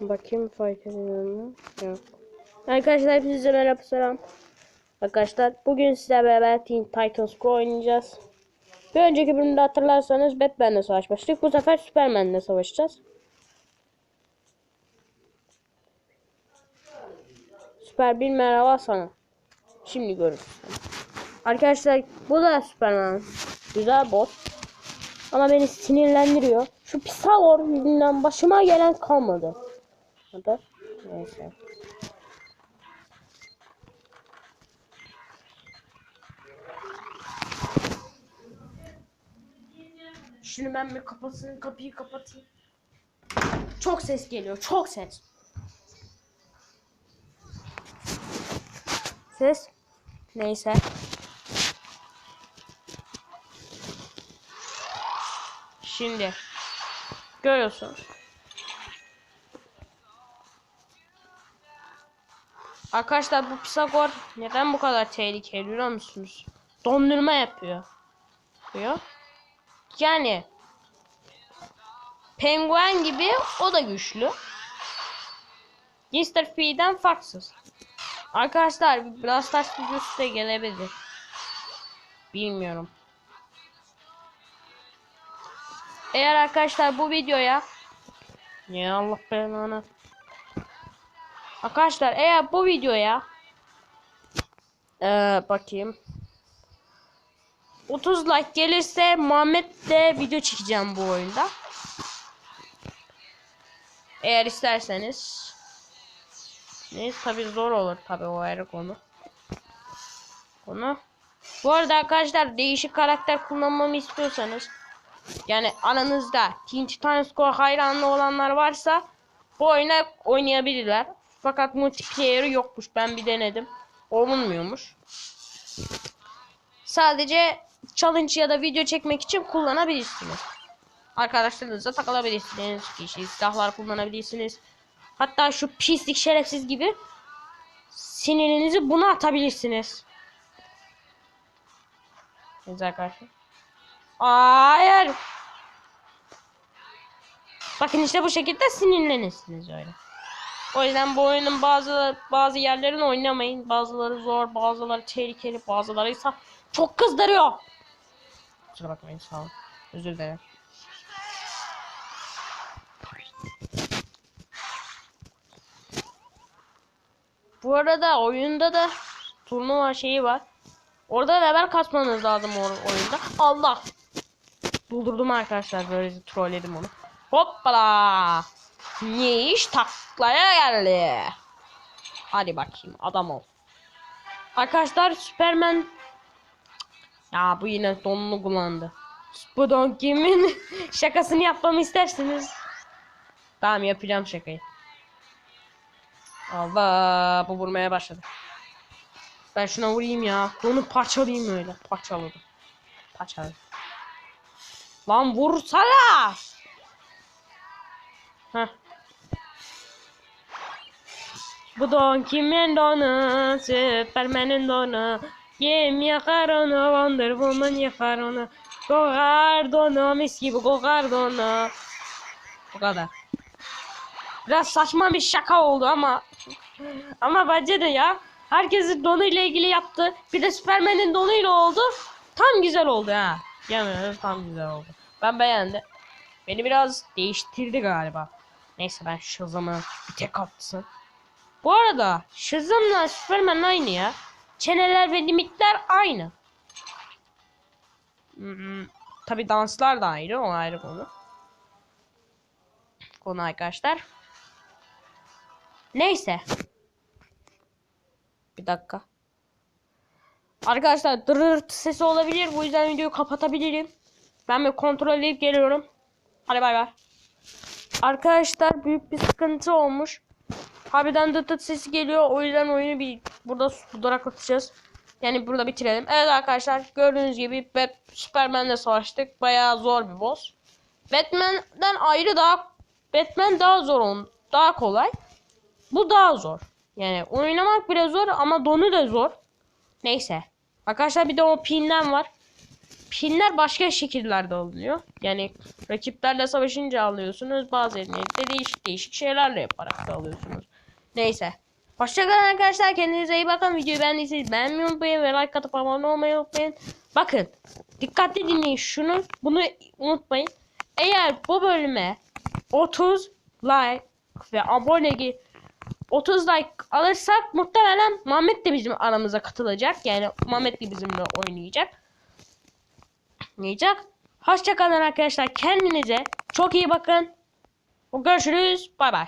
Bakayım fark ediyor mu? Yok. Arkadaşlar hepinize merhaba selam. Arkadaşlar bugün sizlerle beraber Teen Titans Go oynayacağız. Bir önceki bölümde hatırlarsanız Batman'le savaşmıştık. Bu sefer Superman'le savaşacağız. Süper bir merhaba sana. Şimdi görürüz. Arkadaşlar bu da Superman. Güzel boss. Ama beni sinirlendiriyor. Şu Pisagor yüzünden başıma gelen kalmadı. Hadi. Neyse. Şimdi ben bir kapatayım, kapıyı kapatayım. Çok ses geliyor, çok ses. Ses. Neyse. Şimdi görüyorsun. Arkadaşlar bu Pisagor neden bu kadar tehlikeli biliyor musunuz? Dondurma yapıyor. Yapıyor. Yani penguen gibi o da güçlü. Mr. P'den farksız. Arkadaşlar bir Brawl Stars videosu da gelebilir. Bilmiyorum. Eğer arkadaşlar bu videoya ya Allah belanı. Arkadaşlar eğer bu videoya ee, bakayım 30 like gelirse Muhammed de video çekeceğim bu oyunda. Eğer isterseniz ne tabi zor olur tabi o ayrı konu. Konu. Bu arada arkadaşlar değişik karakter kullanmamı istiyorsanız yani aranızda Teen Titans Go hayranlı olanlar varsa bu oyuna oynayabilirler. Fakat multiplayer'ı yokmuş. Ben bir denedim. Olunmuyormuş. Sadece challenge ya da video çekmek için kullanabilirsiniz. Arkadaşlarınızla takılabilirsiniz. Kişi silahlar kullanabilirsiniz. Hatta şu pislik şerefsiz gibi sinirinizi buna atabilirsiniz. Evet arkadaşlar. Hayır. Bakın işte bu şekilde sinirlenirsiniz öyle. O yüzden bu oyunun bazı bazı yerlerini oynamayın. Bazıları zor, bazıları tehlikeli, bazıları ise çok kızdırıyor. Kusura bakmayın sağ olun. Özür dilerim. Bu arada oyunda da turnuva şeyi var. Orada level kasmanız lazım o oyunda. Allah. Doldurdum arkadaşlar böyle trolledim onu. Hoppala. Ne iş taklaya geldi. Hadi bakayım adam ol. Arkadaşlar Superman ya bu yine donunu kullandı. Bu don kimin şakasını yapmamı isterseniz. Tamam yapacağım şakayı. Allah bu vurmaya başladı. Ben şuna vurayım ya. Donu parçalayayım öyle. Parçaladım. Parçaladım. Lan vursana. Heh. Bu don kimin donu? Superman'in donu. Kim yakar onu? Wonder Woman yakar onu. Kokar donu mis gibi kokar donu. Bu kadar. Biraz saçma bir şaka oldu ama ama bence de ya. Herkesin donu ile ilgili yaptı. Bir de Superman'in donuyla oldu. Tam güzel oldu ha. Yemin tam güzel oldu. Ben beğendim. Beni biraz değiştirdi galiba. Neyse ben Shazam'ı bir tek atsın. Bu arada Shazam'la Superman aynı ya. Çeneler ve limitler aynı. Hmm, Tabi danslar da ayrı. O ayrı konu. Konu arkadaşlar. Neyse. Bir dakika. Arkadaşlar dırırt sesi olabilir. Bu yüzden videoyu kapatabilirim. Ben bir kontrol edip geliyorum. Hadi bay bay. Arkadaşlar büyük bir sıkıntı olmuş. Harbiden dıt dıt sesi geliyor. O yüzden oyunu bir burada sudarak atacağız. Yani burada bitirelim. Evet arkadaşlar gördüğünüz gibi Bat Superman'le savaştık. Bayağı zor bir boss. Batman'den ayrı daha Batman daha zor on, daha kolay. Bu daha zor. Yani oynamak bile zor ama donu da zor. Neyse. Arkadaşlar bir de o pinden var. pinler başka şekillerde alınıyor. Yani rakiplerle savaşınca alıyorsunuz. Bazen de değişik değişik şeylerle yaparak da alıyorsunuz. Neyse. Hoşçakalın arkadaşlar. Kendinize iyi bakın. Videoyu beğendiyseniz beğenmeyi unutmayın ve like atıp abone olmayı unutmayın. Bakın. Dikkatli dinleyin şunu. Bunu unutmayın. Eğer bu bölüme 30 like ve abone gi- 30 like alırsak muhtemelen Muhammed de bizim aramıza katılacak. Yani Muhammed de bizimle oynayacak. Oynayacak. Hoşçakalın arkadaşlar. Kendinize çok iyi bakın. Görüşürüz. Bay bay.